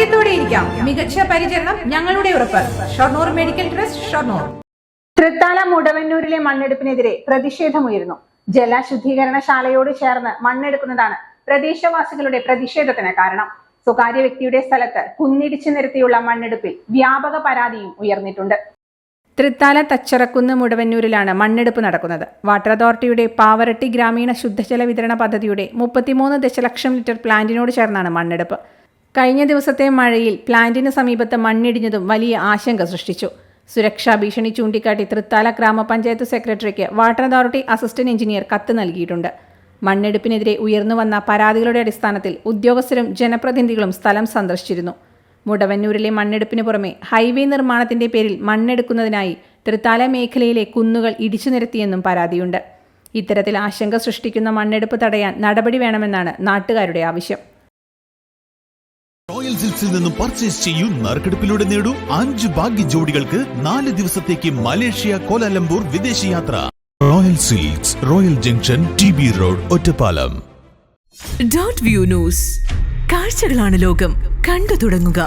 ആരോഗ്യത്തോടെ ഇരിക്കാം. മികച്ച പരിചരണം ഞങ്ങളുടെ ഉറപ്പ്. Shoranur medical trust Shoranur. Thrithala മുടവന്നൂരിലെ മണ്ണെടുപ്പിനെതിരെ പ്രതിഷേധമുയരുന്നു. ജലശുദ്ധീകരണശാലയോട് ചേർന്ന് മണ്ണെടുക്കുന്നതാണ് പ്രദേശവാസികളുടെ പ്രതിഷേധത്തിന് കാരണം. സ്വകാര്യ വ്യക്തിയുടെ സ്ഥലത്ത് കുന്നിടിച്ചു നിരത്തിയുള്ള മണ്ണെടുപ്പിൽ വ്യാപക പരാതിയും ഉയർന്നിട്ടുണ്ട്. തൃത്താല തച്ചറക്കുന്ന് മുടവന്നൂരിലാണ് മണ്ണെടുപ്പ് നടക്കുന്നത്. വാട്ടർ അതോറിറ്റിയുടെ പാവരട്ടി ഗ്രാമീണ ശുദ്ധജല വിതരണ പദ്ധതിയുടെ മുപ്പത്തിമൂന്ന് ദശലക്ഷം ലിറ്റർ പ്ലാന്റിനോട് ചേർന്നാണ് മണ്ണെടുപ്പ്. കഴിഞ്ഞ ദിവസത്തെ മഴയിൽ പ്ലാന്റിന് സമീപത്ത് മണ്ണിടിഞ്ഞതും വലിയ ആശങ്ക സൃഷ്ടിച്ചു. സുരക്ഷാ ഭീഷണി ചൂണ്ടിക്കാട്ടി തൃത്താല ഗ്രാമപഞ്ചായത്ത് സെക്രട്ടറിക്ക് വാട്ടർ അതോറിറ്റി അസിസ്റ്റന്റ് എഞ്ചിനീയർ കത്ത് നൽകിയിട്ടുണ്ട്. മണ്ണെടുപ്പിനെതിരെ ഉയർന്നു വന്ന പരാതികളുടെ അടിസ്ഥാനത്തിൽ ഉദ്യോഗസ്ഥരും ജനപ്രതിനിധികളും സ്ഥലം സന്ദർശിച്ചിരുന്നു. മുടവന്നൂരിലെ മണ്ണെടുപ്പിന് പുറമെ ഹൈവേ നിർമ്മാണത്തിന്റെ പേരിൽ മണ്ണെടുക്കുന്നതിനായി തൃത്താല മേഖലയിലെ കുന്നുകൾ ഇടിച്ചു നിരത്തിയെന്നും പരാതിയുണ്ട്. ഇത്തരത്തിൽ ആശങ്ക സൃഷ്ടിക്കുന്ന മണ്ണെടുപ്പ് തടയാൻ നടപടി വേണമെന്നാണ് നാട്ടുകാരുടെ ആവശ്യം. സിൽക്സിൽ നിന്നും പർച്ചേസ് ചെയ്യൂ നറുക്കെടുപ്പിലൂടെ നേടൂ. അഞ്ച് ഭാഗ്യ ജോഡികൾക്ക് നാല് ദിവസത്തേക്ക് മലേഷ്യ കോലാലംപൂർ വിദേശയാത്ര Royal Silks Royal junction T B road Ottapalam. Dot view news കാഴ്ചകളാണ് ലോകം. കണ്ടു തുടങ്ങുക.